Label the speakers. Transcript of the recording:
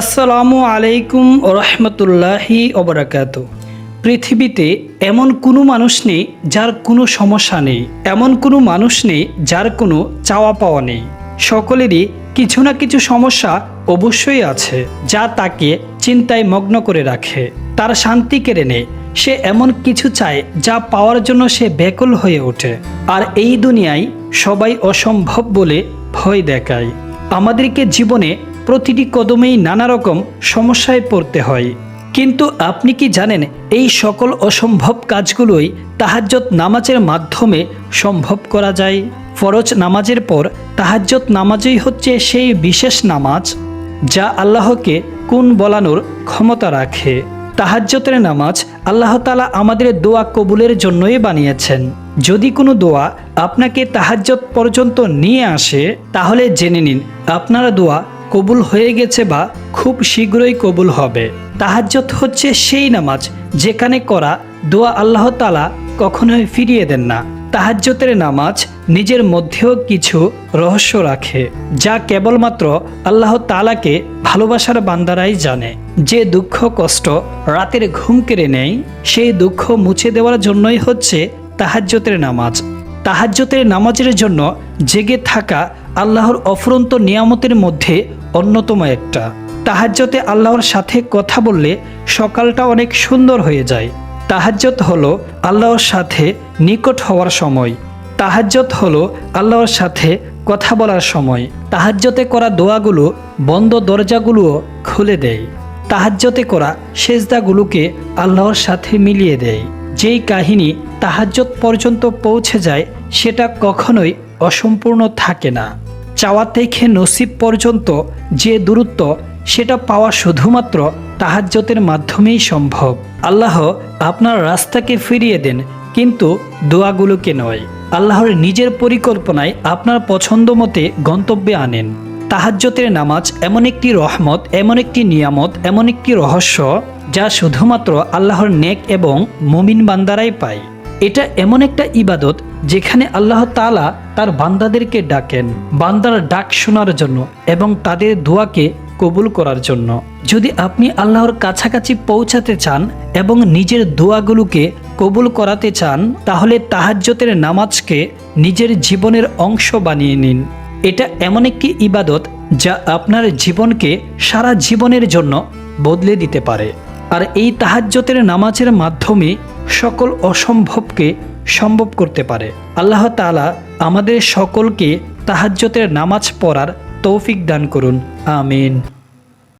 Speaker 1: আসসালামু আলাইকুম রহমতুল্লাহি ওবরাকাত পৃথিবীতে এমন কোনো মানুষ নেই যার কোনো সমস্যা নেই, এমন কোনো মানুষ নেই যার কোনো চাওয়া পাওয়া নেই। সকলেরই কিছু না কিছু সমস্যা অবশ্যই আছে, যা তাকে চিন্তায় মগ্ন করে রাখে। তার শান্তি কেড়ে নেয়। সে এমন কিছু চায় যা পাওয়ার জন্য সে ব্যাকুল হয়ে ওঠে। আর এই দুনিয়ায় সবাই অসম্ভব বলে ভয় দেখায়। আমাদেরকে জীবনে প্রতিটি কদমেই নানা রকম সমস্যায় পড়তে হয়। কিন্তু আপনি কি জানেন এই সকল অসম্ভব কাজগুলোই তাহাজ্জত নামাজের মাধ্যমে সম্ভব করা যায়? ফরজ নামাজের পর তাহাজ্জত নামাজই হচ্ছে সেই বিশেষ নামাজ যা আল্লাহকে কোন বলানোর ক্ষমতা রাখে। তাহাজ্জতের নামাজ আল্লাহ তালা আমাদের দোয়া কবুলের জন্যই বানিয়েছেন। যদি কোনো দোয়া আপনাকে তাহাজ্জত পর্যন্ত নিয়ে আসে, তাহলে জেনে নিন, আপনার দোয়া কবুল হয়ে গেছে বা খুব শীঘ্রই কবুল হবে। তাহাজ্জত হচ্ছে সেই নামাজ যেখানে করা দোয়া আল্লাহ তালা কখনোই ফিরিয়ে দেন না। তাহাজ্জতের নামাজ নিজের মধ্যেও কিছু রহস্য রাখে, যা কেবলমাত্র আল্লাহ তালাকে ভালোবাসার বান্দারাই জানে। যে দুঃখ কষ্ট রাতের ঘুম কেড়ে নেয়, সেই দুঃখ মুছে দেওয়ার জন্যই হচ্ছে তাহাজ্জতের নামাজ। তাহাজ্জতের নামাজের জন্য জেগে থাকা আল্লাহর অফুরন্ত নিয়ামতের মধ্যে অন্যতম একটা। তাহাজ্জতে আল্লাহর সাথে কথা বললে সকালটা অনেক সুন্দর হয়ে যায়। তাহাজ্জত হলো আল্লাহর সাথে নিকট হওয়ার সময়। তাহাজ্জত হলো আল্লাহর সাথে কথা বলার সময়। তাহাজ্জতে করা দোয়াগুলো বন্ধ দরজাগুলোও খুলে দেয়। তাহাজ্জতে করা সেজদাগুলোকে আল্লাহর সাথে মিলিয়ে দেয়। যেই কাহিনী তাহাজ্জত পর্যন্ত পৌঁছে যায়, সেটা কখনোই অসম্পূর্ণ থাকে না। চাওয়া থেকে নসিব পর্যন্ত যে দূরত্ব, সেটা পাওয়া শুধুমাত্র তাহাজ্জতের মাধ্যমেই সম্ভব। আল্লাহ আপনার রাস্তাকে ফিরিয়ে দেন, কিন্তু দোয়াগুলোকে নয়। আল্লাহর নিজের পরিকল্পনায় আপনার পছন্দ মতে গন্তব্যে আনেন। তাহাজ্জতের নামাজ এমন একটি রহমত, এমন একটি নিয়ামত, এমন একটি রহস্য, যা শুধুমাত্র আল্লাহর নেক এবং মুমিন বান্দারাই পায়। এটা এমন একটা ইবাদত যেখানে আল্লাহ তাআলা তার বান্দাদেরকে ডাকেন, বান্দার ডাক শোনার জন্য এবং তাদের দোয়াকে কবুল করার জন্য। যদি আপনি আল্লাহর কাছাকাছি পৌঁছাতে চান এবং নিজের দোয়াগুলোকে কবুল করাতে চান, তাহলে তাহাজ্জতের নামাজকে নিজের জীবনের অংশ বানিয়ে নিন। এটা এমন একটি ইবাদত যা আপনার জীবনকে সারা জীবনের জন্য বদলে দিতে পারে। আর এই তাহাজ্জতের নামাজের মাধ্যমে সকল অসম্ভবকে সম্ভব করতে পারে। আল্লাহ তালা আমাদের সকলকে তাহাজ্যতের নামাজ পড়ার তৌফিক দান করুন। আমিন।